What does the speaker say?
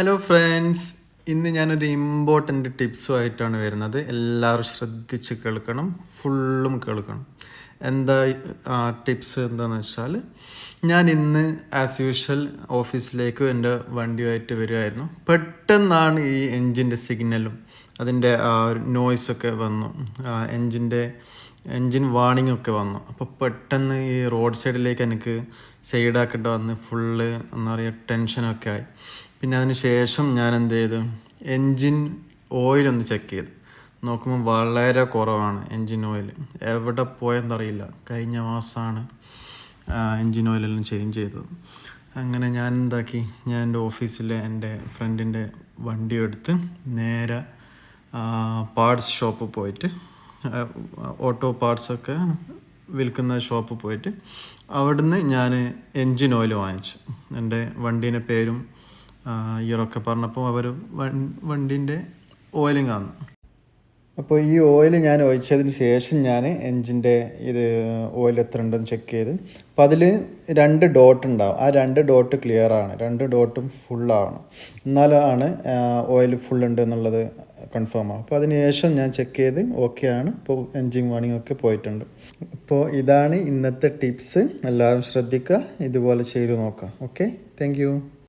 Hello friends ഇന്ന് ഞാനൊരു important ടിപ്സുമായിട്ടാണ് വരുന്നത്. എല്ലാവരും ശ്രദ്ധിച്ച് കേൾക്കണം. ഫുള്ളും കേൾക്കണം. എന്താ ടിപ്സ് എന്താണെന്ന് വെച്ചാൽ ഞാൻ ഇന്ന് ആസ് യൂഷ്വൽ ഓഫീസിലേക്ക് എന്റെ വണ്ടിയുമായിട്ട് വരുമായിരുന്നു പെട്ടെന്നാണ് ഈ എൻജിന്റെ സിഗ്നലും അതിന്റെ നോയ്സൊക്കെ വന്നു. എൻജിന്റെ എൻജിൻ വാണിംഗ് ഒക്കെ വന്നു. അപ്പോൾ പെട്ടെന്ന് ഈ റോഡ് സൈഡിലേക്ക് എനിക്ക് സൈഡാക്കേണ്ട വന്ന് ഫുള്ള് എന്താ പറയുക ടെൻഷനൊക്കെ ആയി. പിന്നെ അതിന് ശേഷം ഞാൻ എന്ത് ചെയ്തു? എൻജിൻ ഒന്ന് ചെക്ക് ചെയ്തു. നോക്കുമ്പോൾ വളരെ കുറവാണ് എൻജിൻ ഓയിൽ. എവിടെ പോയെന്നറിയില്ല. കഴിഞ്ഞ മാസമാണ് എൻജിൻ ഓയിലെല്ലാം ചേഞ്ച് ചെയ്തത്. അങ്ങനെ ഞാൻ എന്താക്കി? ഞാൻ എന്റെ ഓഫീസിലെ എന്റെ ഫ്രണ്ടിന്റെ വണ്ടി എടുത്ത് നേരെ പാർട്സ് ഷോപ്പ് പോയിട്ട് ഓട്ടോ പാർട്സൊക്കെ വിൽക്കുന്ന ഷോപ്പ് പോയിട്ട് അവിടുന്ന് ഞാൻ എൻജിൻ ഓയിൽ വാങ്ങിച്ചു. എന്റെ വണ്ടീന്റെ പേരും ഇയറൊക്കെ പറഞ്ഞപ്പോൾ അവർ വണ്ടീന്റെ ഓയിലും ആണ് അപ്പോൾ ഈ ഓയിൽ ഞാൻ ഒഴിച്ചതിന് ശേഷം ഞാൻ എൻജിന്റെ ഇത് ഓയിൽ എത്ര ഉണ്ടെന്ന് ചെക്ക് ചെയ്ത് അപ്പോൾ അതിൽ രണ്ട് ഡോട്ട് ഉണ്ടാവും. ആ രണ്ട് ഡോട്ട് ക്ലിയർ ആണ്. രണ്ട് ഡോട്ടും ഫുള്ളാവണം എന്നാലാണ് ഓയിൽ ഫുൾ ഉണ്ട് എന്നുള്ളത് കൺഫേം ആവും അപ്പോൾ അതിന് ശേഷം ഞാൻ ചെക്ക് ചെയ്ത് ഓക്കെ ആണ്. ഇപ്പോൾ എൻജിൻ വാണിംഗ് ഒക്കെ പോയിട്ടുണ്ട്. അപ്പോൾ ഇതാണ് ഇന്നത്തെ ടിപ്സ് എല്ലാവരും ശ്രദ്ധിക്കുക. ഇതുപോലെ ചെയ്ത് നോക്കാം ഓക്കെ താങ്ക്